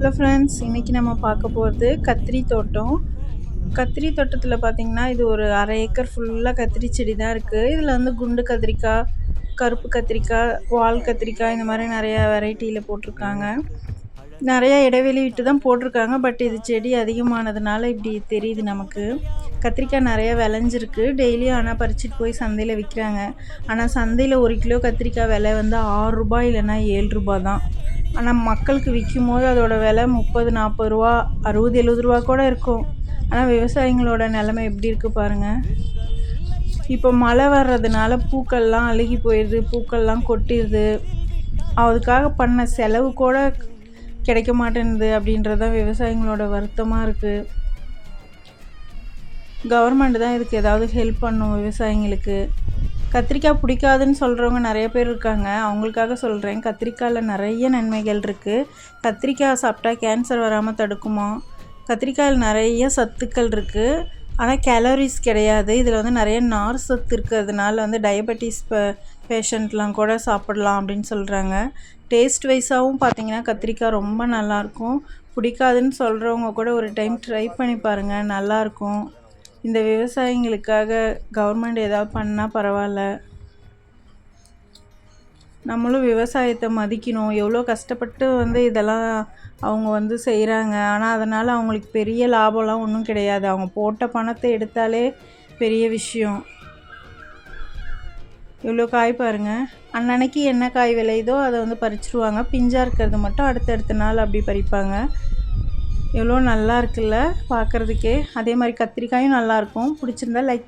Hello friends இன்றைக்கி நம்ம பார்க்க போகிறது கத்திரி தோட்டம். கத்திரி தோட்டத்தில் பார்த்திங்கன்னா இது ஒரு அரை ஏக்கர் ஃபுல்லாக கத்திரி செடி தான் இருக்குது இதில் வந்து குண்டு கத்திரிக்காய் கருப்பு கத்திரிக்காய் வால் கத்திரிக்காய் இந்த மாதிரி நிறையா வெரைட்டியில் போட்டிருக்காங்க. நிறையா இடைவெளி விட்டு தான் போட்டிருக்காங்க பட் இது செடி அதிகமானதுனால இப்படி தெரியுது நமக்கு. கத்திரிக்காய் நிறையா விளைஞ்சிருக்கு. டெய்லியும் ஆனால் பறிச்சிட்டு போய் சந்தையில் விற்கிறாங்க ஆனால் சந்தையில் ஒரு கிலோ கத்திரிக்காய் விலை வந்து ஆறு ரூபாய் இல்லைன்னா ஏழு ரூபா தான். ஆனால் மக்களுக்கு விற்கும் போது அதோட விலை முப்பது நாற்பது ரூபா அறுபது எழுபது ரூபா கூட இருக்கும். ஆனால் விவசாயிங்களோட நிலமை எப்படி இருக்குது பாருங்கள் இப்போ மழை வர்றதுனால பூக்கள்லாம் அழுகி போயிடுது பூக்கள்லாம் கொட்டிடுது. அதுக்காக பண்ண செலவு கூட கிடைக்க மாட்டேன்து அப்படின்றது தான் விவசாயிங்களோட வருத்தமாக இருக்குது கவர்மெண்ட் தான் இதுக்கு ஏதாவது ஹெல்ப் பண்ணும் விவசாயிங்களுக்கு கத்திரிக்காய் பிடிக்காதுன்னு சொல்கிறவங்க நிறைய பேர் இருக்காங்க. அவங்களுக்காக சொல்கிறேன் கத்திரிக்காயில் நிறைய நன்மைகள் இருக்குது கத்திரிக்காய் சாப்பிட்டா கேன்சர் வராமல் தடுக்குமா? கத்திரிக்காயில் நிறைய சத்துக்கள் இருக்குது ஆனால் கேலரிஸ் கிடையாது. இதில் வந்து நிறைய நார் சத்து இருக்கிறதுனால வந்து டயபெட்டிஸ் பேஷண்ட்லாம் கூட சாப்பிடலாம் அப்படின்னு சொல்கிறாங்க டேஸ்ட் வைஸாகவும் பார்த்தீங்கன்னா கத்திரிக்காய் ரொம்ப நல்லாயிருக்கும் பிடிக்காதுன்னு சொல்கிறவங்க கூட ஒரு டைம் ட்ரை பண்ணி பாருங்கள் நல்லாயிருக்கும் இந்த விவசாயிங்களுக்காக கவர்மெண்ட் ஏதாவது பண்ணால் பரவாயில்ல. நம்மளும் விவசாயத்தை மதிக்கணும். எவ்வளோ கஷ்டப்பட்டு வந்து இதெல்லாம் அவங்க வந்து செய்கிறாங்க ஆனால் அதனால் அவங்களுக்கு பெரிய லாபம்லாம் ஒன்றும் கிடையாது. அவங்க போட்ட பணத்தை எடுத்தாலே பெரிய விஷயம். இவ்வளோ காய் பாருங்கள் அன்னன்னைக்கு என்ன காய் விளையுதோ அதை வந்து பறிச்சிருவாங்க. பிஞ்சாக இருக்கிறது மட்டும் அடுத்தடுத்த நாள் அப்படி பறிப்பாங்க. எவ்வளோ நல்லா இருக்குல்ல பார்க்குறதுக்கே. அதே மாதிரி கத்திரிக்காயும் நல்லாயிருக்கும் பிடிச்சிருந்தா லைக்